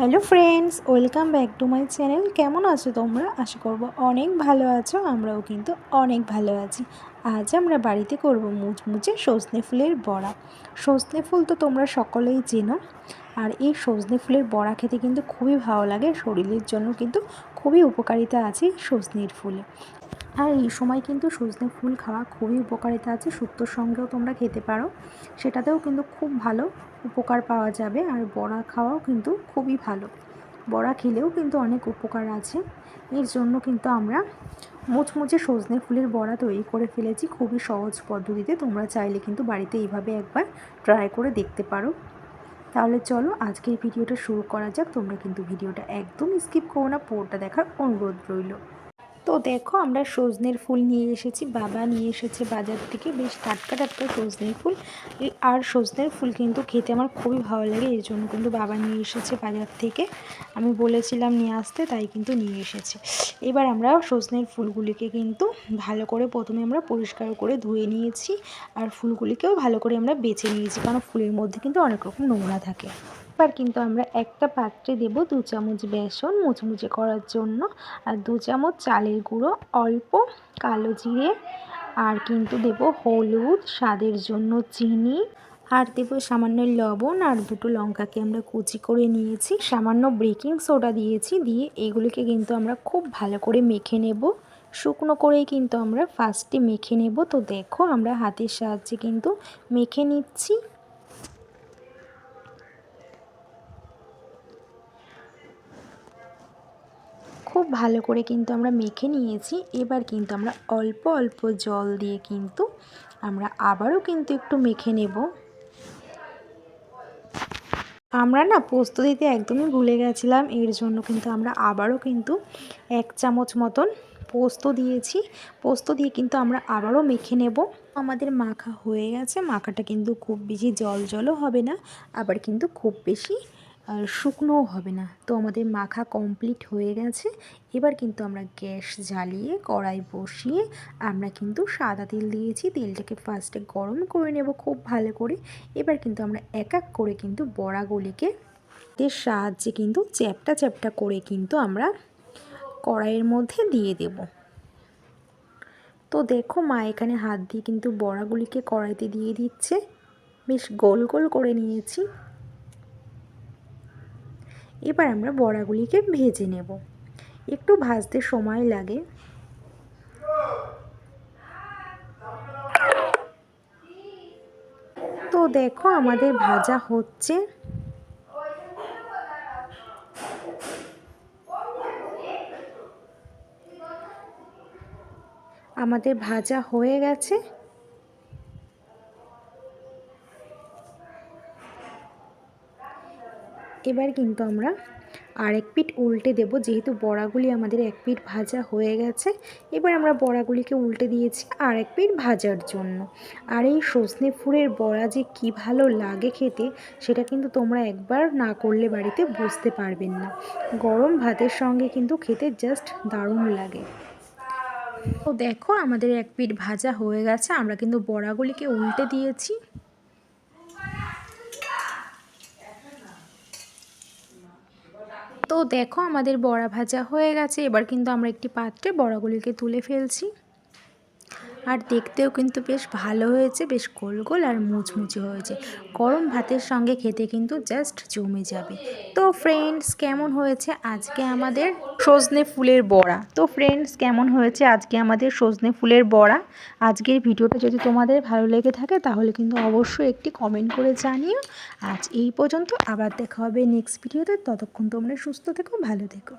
Hello friends, welcome back to my channel. কেমন আছো তোমরা? আশা করব অনেক ভালো আছো, আমরাও কিন্তু অনেক ভালো আছি। আজ আমরা বাড়িতে করব মুচমুচে সজনে ফুলের বড়া। সজনে ফুল তো তোমরা সকলেই চেনো। আর এই সজনে ফুলের বড়া খেতে কিন্তু খুবই ভালো লাগে। শরীরের জন্য কিন্তু খুবই উপকারিতা আছে সজনের ফুলে। আর এই সময় কিন্তু সজনে ফুল খাওয়া খুবই উপকারিতা আছে। শুক্তোর সঙ্গেও তোমরা খেতে পারো। সেটাতেও কিন্তু খুব ভালো উপকার পাওয়া যাবে। আর বড়া খাওয়াও কিন্তু খুবই ভালো। বড়া খেলেও কিন্তু অনেক উপকার আছে। এর জন্য কিন্তু আমরা মুচমুচে সজনে ফুলের বড়া তৈরি করে ফেলেছি। খুবই সহজ পদ্ধতিতে। তোমরা চাইলে কিন্তু বাড়িতে এইভাবে একবার ট্রাই করে দেখতে পারো। তাহলে চলো আজকের ভিডিওটা শুরু করা যাক। তোমরা কিন্তু ভিডিওটা একদম স্কিপ করো না। পুরোটা দেখার অনুরোধ রইল। তো দেখো, আমরা সজনের ফুল নিয়ে এসেছি, বাবা নিয়ে এসেছে বাজার থেকে। বেশ টাটকা টাটকা সজনের ফুল। আর সজনের ফুল কিন্তু খেতে আমার খুবই ভালো লাগে, এই জন্য কিন্তু বাবা নিয়ে এসেছে বাজার থেকে। আমি বলেছিলাম নিয়ে আসতে, তাই কিন্তু নিয়ে এসেছে। এবার আমরা সজনের ফুলগুলিকে কিন্তু ভালো করে প্রথমে আমরা পরিষ্কার করে ধুয়ে নিয়েছি, আর ফুলগুলিকেও ভালো করে আমরা বেছে নিয়েছি, কারণ ফুলের মধ্যে কিন্তু অনেক রকম নোংরা থাকে। এবার কিন্তু আমরা একটা পাত্রে দেব দু চামচ বেসন মুচমুচে করার জন্য। আর দু চামচ চালের গুঁড়ো, অল্প কালো জিরে। আর কিন্তু দেব হলুদ, স্বাদের জন্য চিনি। আর দেবো সামান্য লবণ আর দুটো লঙ্কাকে আমরা কুচি করে নিয়েছি। সামান্য বেকিং সোডা দিয়েছি। দিয়ে এগুলিকে কিন্তু আমরা খুব ভালো করে মেখে নেব। শুকনো করেই কিন্তু আমরা ফার্স্টে মেখে নেব। তো দেখো আমরা হাতের সাহায্যে কিন্তু মেখে নিচ্ছি। খুব ভালো করে কিন্তু আমরা মেখে নিয়েছি। এবার কিন্তু আমরা অল্প অল্প জল দিয়ে কিন্তু আমরা আবারও কিন্তু একটু মেখে নেব। আমরা না পোস্ত দিতে একদমই ভুলে গেছিলাম। এর জন্য কিন্তু আমরা আবারও কিন্তু এক চামচ মতন পোস্ত দিয়েছি। পোস্ত দিয়ে কিন্তু আমরা আবারও মেখে নেব। আমাদের মাখা হয়ে গেছে। মাখাটা কিন্তু খুব বেশি জল জলও হবে না। আবার কিন্তু খুব বেশি আর শুকনোও হবে না। তো আমাদের মাখা কমপ্লিট হয়ে গেছে। এবার কিন্তু আমরা গ্যাস জ্বালিয়ে কড়াই বসিয়ে আমরা কিন্তু সাদা তেল দিয়েছি। তেলটাকে ফার্স্টে গরম করে নেব খুব ভালো করে। এবার কিন্তু আমরা এক এক করে কিন্তু বড়াগুলিকে এর সাহায্যে কিন্তু চ্যাপটা চ্যাপটা করে কিন্তু আমরা কড়াইয়ের মধ্যে দিয়ে দেব। তো দেখো মা এখানে হাত দিয়ে কিন্তু বড়াগুলিকে কড়াইতে দিয়ে দিচ্ছে। বেশ গোল গোল করে নিয়েছি। এবার আমরা বড়াগুলিকে ভেজে নেব। একটু ভাজতে সময় লাগে। তো দেখো আমাদের ভাজা হচ্ছে। আমাদের ভাজা হয়ে গেছে। এবার কিন্তু আমরা আর এক পিঠ উল্টে দেব, যেহেতু বড়াগুলি আমাদের এক পিঠ ভাজা হয়ে গেছে। এবার আমরা বড়াগুলিকে উল্টে দিয়েছি আর এক পিঠ ভাজার জন্য। আর এই সজনে ফুলের বড়া যে কি ভালো লাগে খেতে, সেটা কিন্তু তোমরা একবার না করলে বাড়িতে বুঝতে পারবেন না। গরম ভাতের সঙ্গে কিন্তু খেতে জাস্ট দারুণ লাগে। তো দেখো, আমাদের এক পিঠ ভাজা হয়ে গেছে। আমরা কিন্তু বড়াগুলিকে উল্টে দিয়েছি। তো দেখো আমাদের বড়া ভাজা হয়ে গেছে। এবার কিন্তু আমরা একটি পাত্রে বড়াগুলিকে তুলে ফেলছি। আর দেখতেও কিন্তু বেশ ভালো হয়েছে, বেশ গোল গোল আর মুচমুচে হয়েছে। গরম ভাতের সঙ্গে খেতে কিন্তু জাস্ট জমে যাবে। তো ফ্রেন্ডস কেমন হয়েছে আজকে আমাদের? সজনে ফুলের বড়া। তো ফ্রেন্ডস কেমন হয়েছে আজকে আমাদের সজনে ফুলের বড়া? আজকের ভিডিওটা যদি তোমাদের ভালো লেগে থাকে, তাহলে কিন্তু অবশ্যই একটি কমেন্ট করে জানিও। আজ এই পর্যন্ত আবার দেখা হবে নেক্সট ভিডিওতে ততক্ষণ তোমরা সুস্থ থেকো, ভালো থেকো।